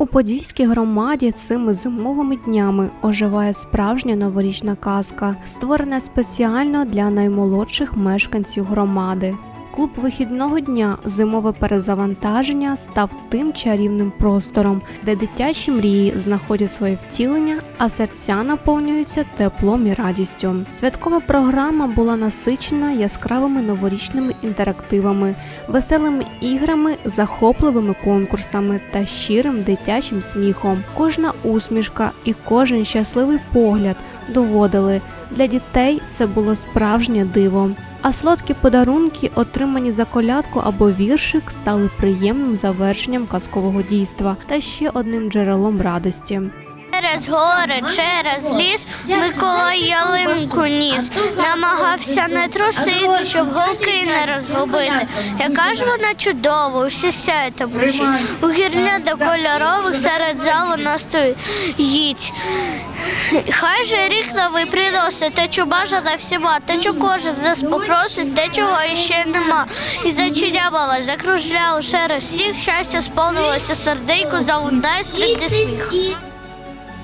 У Подільській громаді цими зимовими днями оживає справжня новорічна казка, створена спеціально для наймолодших мешканців громади. Клуб вихідного дня зимове перезавантаження став тим чарівним простором, де дитячі мрії знаходять своє втілення, а серця наповнюються теплом і радістю. Святкова програма була насичена яскравими новорічними інтерактивами, веселими іграми, захопливими конкурсами та щирим дитячим сміхом. Кожна усмішка і кожен щасливий погляд доводили для дітей це було справжнє диво. А солодкі подарунки, отримані за колядку або віршик, стали приємним завершенням казкового дійства та ще одним джерелом радості. Через гори, через ліс Миколай ялинку ніс, намагався не трусити, щоб голки не розгубити. Яка ж вона чудова, усі сяє та. У гірляда кольорових серед залу настоїть. Хай же рік новий приносить, те, що бажано всіма, те, що кожен нас попросить, те, чого іще нема. І зачинявала, закружляла шере всіх, щастя сповнилося серденько, залунає стрільний сміх.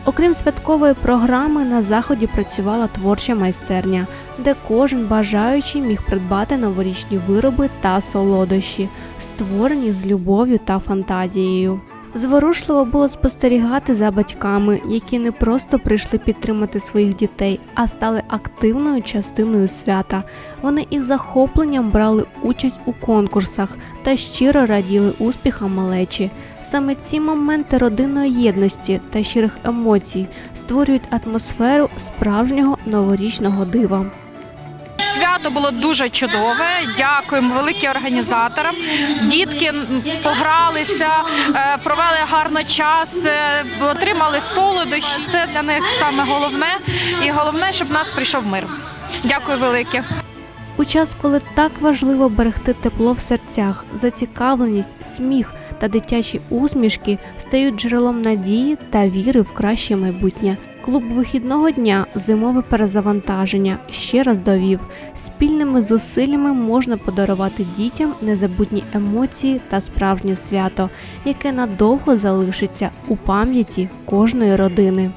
Окрім святкової програми, на заході працювала творча майстерня, де кожен бажаючий міг придбати новорічні вироби та солодощі, створені з любов'ю та фантазією. Зворушливо було спостерігати за батьками, які не просто прийшли підтримати своїх дітей, а стали активною частиною свята. Вони із захопленням брали участь у конкурсах та щиро раділи успіхам малечі. Саме ці моменти родинної єдності та щирих емоцій створюють атмосферу справжнього новорічного дива. Свято було дуже чудове. Дякуємо великим організаторам. Дітки погралися, е, провели гарно час, е, отримали солодощі. Це для них саме головне. І головне, щоб в нас прийшов мир. Дякую велике. У час, коли так важливо берегти тепло в серцях, зацікавленість, сміх та дитячі усмішки стають джерелом надії та віри в краще майбутнє. Клуб вихідного дня зимове перезавантаження ще раз довів, спільними зусиллями можна подарувати дітям незабутні емоції та справжнє свято, яке надовго залишиться у пам'яті кожної родини.